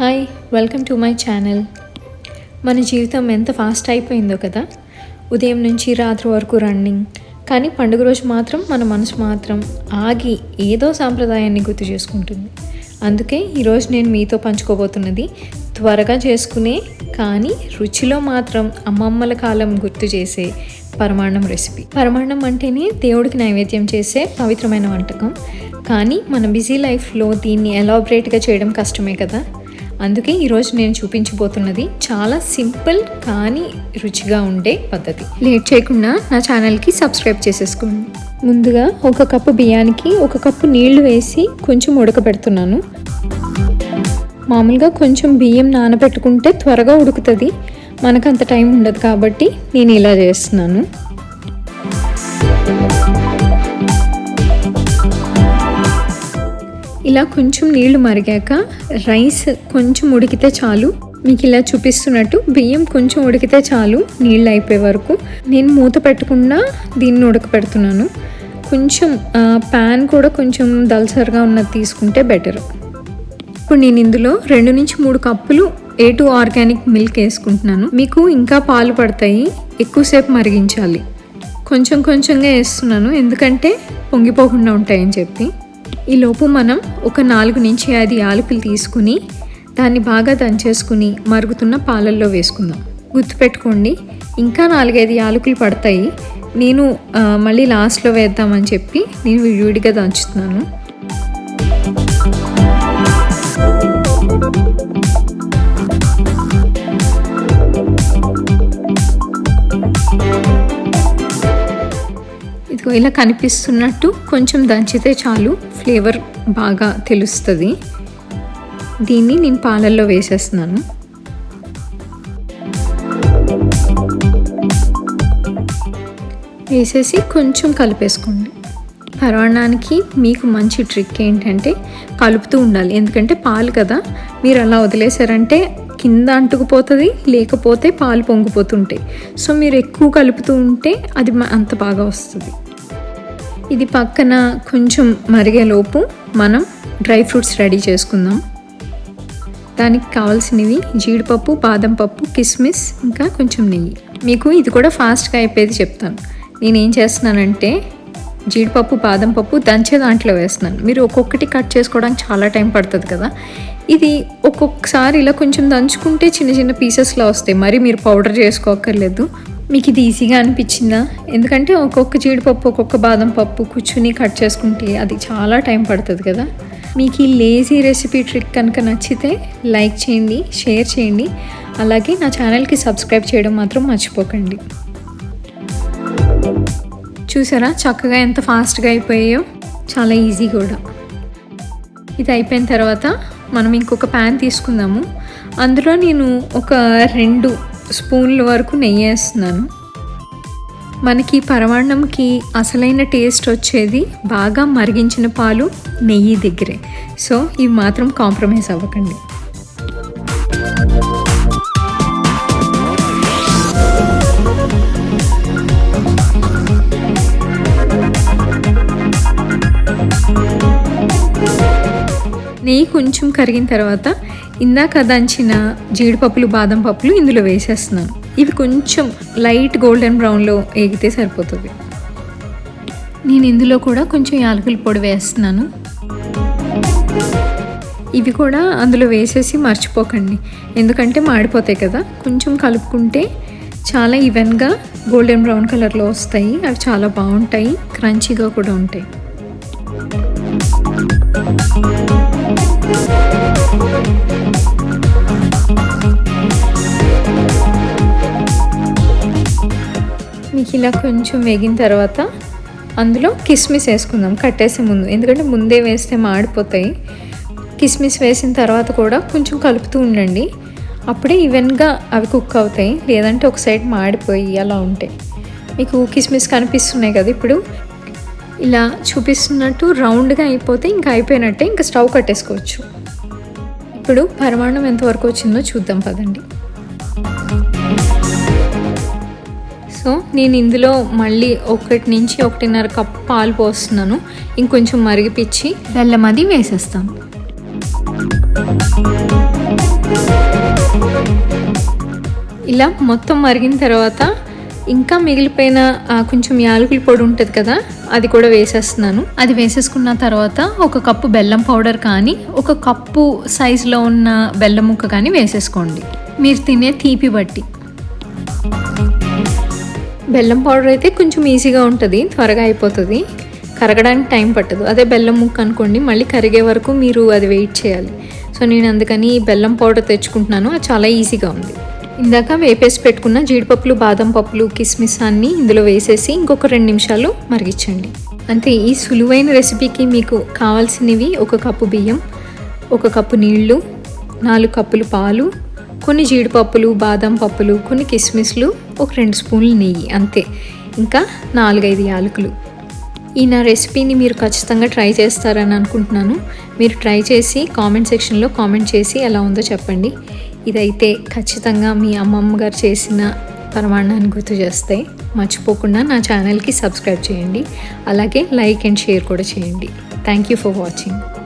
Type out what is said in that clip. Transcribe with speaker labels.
Speaker 1: Hi welcome to my channel. మన జీవితం ఎంత ఫాస్ట్ అయిపోయిందో కదా? ఉదయం నుంచి రాత్రి వరకు రన్నింగ్. కానీ పండుగ రోజు మాత్రం మన మనసు మాత్రం ఆగి ఏదో సాంప్రదాయాన్ని గుర్తు చేసుకుంటుంది. అందుకే ఈరోజు నేను మీతో పంచుకోబోతున్నది త్వరగా చేసుకునే కానీ రుచిలో మాత్రం అమ్మమ్మల కాలం గుర్తు చేసే పరమాన్నం రెసిపీ. పరమాన్నం అంటేనే దేవుడికి నైవేద్యం చేసే పవిత్రమైన వంటకం. కానీ మన బిజీ లైఫ్లో దీన్ని ఎలాబరేట్గా చేయడం కష్టమే కదా? అందుకే ఈరోజు నేను చూపించబోతున్నది చాలా సింపుల్ కానీ రుచిగా ఉండే పద్ధతి. లేట్ చేయకుండా నా ఛానల్కి సబ్స్క్రైబ్ చేసేసుకోండి. ముందుగా ఒక కప్పు బియ్యానికి ఒక కప్పు నీళ్ళు వేసి కొంచెం ఉడకబెడుతున్నాను. మామూలుగా కొంచెం బియ్యం నానబెట్టుకుంటే త్వరగా ఉడుకుతుంది. మనకు అంత టైం ఉండదు కాబట్టి నేను ఇలా చేస్తున్నాను. ఇలా కొంచెం నీళ్ళు మరిగాక రైస్ కొంచెం ఉడికితే చాలు. మీకు ఇలా చూపిస్తున్నట్టు బియ్యం కొంచెం ఉడికితే చాలు నీళ్ళు అయిపోయే వరకు. నేను మూత పెట్టకుండా దీన్ని ఉడకపెడుతున్నాను. కొంచెం ప్యాన్ కూడా కొంచెం దల్సర్గా ఉన్నది తీసుకుంటే బెటర్. ఇప్పుడు నేను ఇందులో రెండు నుంచి మూడు కప్పులు ఏ టూ ఆర్గానిక్ మిల్క్ వేసుకుంటున్నాను. మీకు ఇంకా పాలు పడతాయి. ఎక్కువసేపు మరిగించాలి. కొంచెం కొంచెంగా వేస్తున్నాను. ఎందుకంటే పొంగిపోకుండా ఉంటాయని చెప్పి. ఈ లోపు మనం ఒక నాలుగు నుంచి ఐదు యాలకులు తీసుకుని దాన్ని బాగా దంచేసుకుని మరుగుతున్న పాలల్లో వేసుకుందాం. గుర్తుపెట్టుకోండి ఇంకా నాలుగైదు యాలకులు పడతాయి. నేను మళ్ళీ లాస్ట్లో వేద్దామని చెప్పి నేను విడివిడిగా దంచుతున్నాను. మీకు ఇలా కనిపిస్తున్నట్టు కొంచెం దంచితే చాలు. ఫ్లేవర్ బాగా తెలుస్తుంది. దీన్ని నేను పాలల్లో వేసేస్తున్నాను. వేసేసి కొంచెం కలిపేసుకోండి. పరవడానికి మీకు మంచి ట్రిక్ ఏంటంటే కలుపుతూ ఉండాలి. ఎందుకంటే పాలు కదా. మీరు అలా వదిలేశారంటే కింద అంటుకుపోతుంది లేకపోతే పాలు పొంగిపోతుంటాయి. సో మీరు ఎక్కువ కలుపుతూ ఉంటే అది అంత బాగా వస్తుంది. ఇది పక్కన కొంచెం మరిగేలోపు మనం డ్రై ఫ్రూట్స్ రెడీ చేసుకుందాం. దానికి కావాల్సినవి జీడిపప్పు బాదం పప్పు కిస్మిస్ ఇంకా కొంచెం నెయ్యి. మీకు ఇది కూడా ఫాస్ట్గా అయిపోయేది చెప్తాను. నేనేం చేస్తున్నానంటే జీడిపప్పు బాదం పప్పు దంచే దాంట్లో వేస్తున్నాను. మీరు ఒక్కొక్కటి కట్ చేసుకోవడానికి చాలా టైం పడుతుంది కదా. ఇది ఒక్కొక్కసారి ఇలా కొంచెం దంచుకుంటే చిన్న చిన్న పీసెస్లో వస్తాయి. మరి మీరు పౌడర్ చేసుకోక్కర్లేదు. మీకు ఇది ఈజీగా అనిపించిందా? ఎందుకంటే ఒక్కొక్క జీడిపప్పు ఒక్కొక్క బాదం పప్పు కూర్చుని కట్ చేసుకుంటే అది చాలా టైం పడుతుంది కదా. మీకు ఈ లేజీ రెసిపీ ట్రిక్ కనుక నచ్చితే లైక్ చేయండి షేర్ చేయండి. అలాగే నా ఛానల్కి సబ్స్క్రైబ్ చేయడం మాత్రం మర్చిపోకండి. చూసారా చక్కగా ఎంత ఫాస్ట్గా అయిపోయాయో? చాలా ఈజీ కూడా. ఇది అయిపోయిన తర్వాత మనం ఇంకొక ప్యాన్ తీసుకుందాము. అందులో నేను ఒక రెండు స్పూన్ల వరకు నెయ్యి వేస్తున్నాను. మనకి పరమాన్నంకి అసలైన టేస్ట్ వచ్చేది బాగా మరిగించిన పాలు నెయ్యి దగ్గరే. సో ఇవి మాత్రం కాంప్రమైజ్ అవ్వకండి. నెయ్యి కొంచెం కరిగిన తర్వాత ఇందాక దంచిన జీడిపప్పులు బాదం పప్పులు ఇందులో వేసేస్తున్నాను. ఇవి కొంచెం లైట్ గోల్డెన్ బ్రౌన్లో ఏగితే సరిపోతుంది. నేను ఇందులో కూడా కొంచెం యాలకుల పొడి వేస్తున్నాను. ఇవి కూడా అందులో వేసేసి మర్చిపోకండి. ఎందుకంటే మాడిపోతాయి కదా. కొంచెం కలుపుకుంటే చాలా ఈవెన్గా గోల్డెన్ బ్రౌన్ కలర్లో వస్తాయి. అవి చాలా బాగుంటాయి. క్రంచీగా కూడా ఉంటాయి. ఇలా కొంచెం వేగిన తర్వాత అందులో కిస్మిస్ వేసుకుందాం కట్టేసే ముందు. ఎందుకంటే ముందే వేస్తే మాడిపోతాయి. కిస్మిస్ వేసిన తర్వాత కూడా కొంచెం కలుపుతూ ఉండండి. అప్పుడే ఈవెన్గా అవి కుక్ అవుతాయి. లేదంటే ఒక సైడ్ మాడిపోయి అలా ఉంటాయి మీకు కిస్మిస్ కనిపిస్తున్నాయి కదా ఇప్పుడు. ఇలా చూపిస్తున్నట్టు రౌండ్గా అయిపోతే ఇంకా అయిపోయినట్టే ఇంకా స్టవ్ కట్టేసుకోవచ్చు. ఇప్పుడు పరిమాణం ఎంతవరకు వచ్చిందో చూద్దాం పదండి. సో నేను ఇందులో మళ్ళీ ఒకటి నుంచి ఒకటిన్నర కప్ పాలు పోస్తున్నాను. ఇంకొంచెం మరిగిపిచ్చి బెల్లం అది వేసేస్తాను ఇలా మొత్తం మరిగిన తర్వాత ఇంకా మిగిలిపోయిన కొంచెం యాలకుల పొడి ఉంటుంది కదా అది కూడా వేసేస్తున్నాను. అది వేసేసుకున్న తర్వాత ఒక కప్పు బెల్లం పౌడర్ కానీ ఒక కప్పు సైజులో ఉన్న బెల్లం ముక్క కానీ వేసేసుకోండి. మీరు తినే తీపి బట్టి. బెల్లం పౌడర్ అయితే కొంచెం ఈజీగా ఉంటుంది త్వరగా అయిపోతుంది. కరగడానికి టైం పట్టదు. అదే బెల్లం ముక్క అనుకోండి మళ్ళీ కరిగే వరకు మీరు అది వెయిట్ చేయాలి. సో నేను అందుకని ఈ బెల్లం పౌడర్ తెచ్చుకుంటున్నాను. అది చాలా ఈజీగా ఉంది. ఇందాక వేపేసి పెట్టుకున్న జీడిపప్పులు బాదం పప్పులు కిస్మిస్ అన్నీ ఇందులో వేసేసి ఇంకొక రెండు నిమిషాలు మరిగించండి. అంతే ఈ సులువైన రెసిపీకి మీకు కావాల్సినవి ఒక కప్పు బియ్యం ఒక కప్పు నీళ్ళు నాలుగు కప్పులు పాలు కొన్ని జీడిపప్పులు బాదం పప్పులు కొన్ని కిస్మిస్లు ఒక రెండు స్పూన్లు నెయ్యి అంతే. ఇంకా నాలుగైదు యాలకులు. ఈ నా రెసిపీని మీరు ఖచ్చితంగా ట్రై చేస్తారని అనుకుంటున్నాను. మీరు ట్రై చేసి కామెంట్ సెక్షన్లో కామెంట్ చేసి ఎలా ఉందో చెప్పండి. ఇదైతే ఖచ్చితంగా మీ అమ్మమ్మ గారు చేసిన పరమాణాన్ని గుర్తు చేస్తే మర్చిపోకుండా నా ఛానల్కి సబ్స్క్రైబ్ చేయండి. అలాగే లైక్ అండ్ షేర్ కూడా చేయండి. Thank you for watching.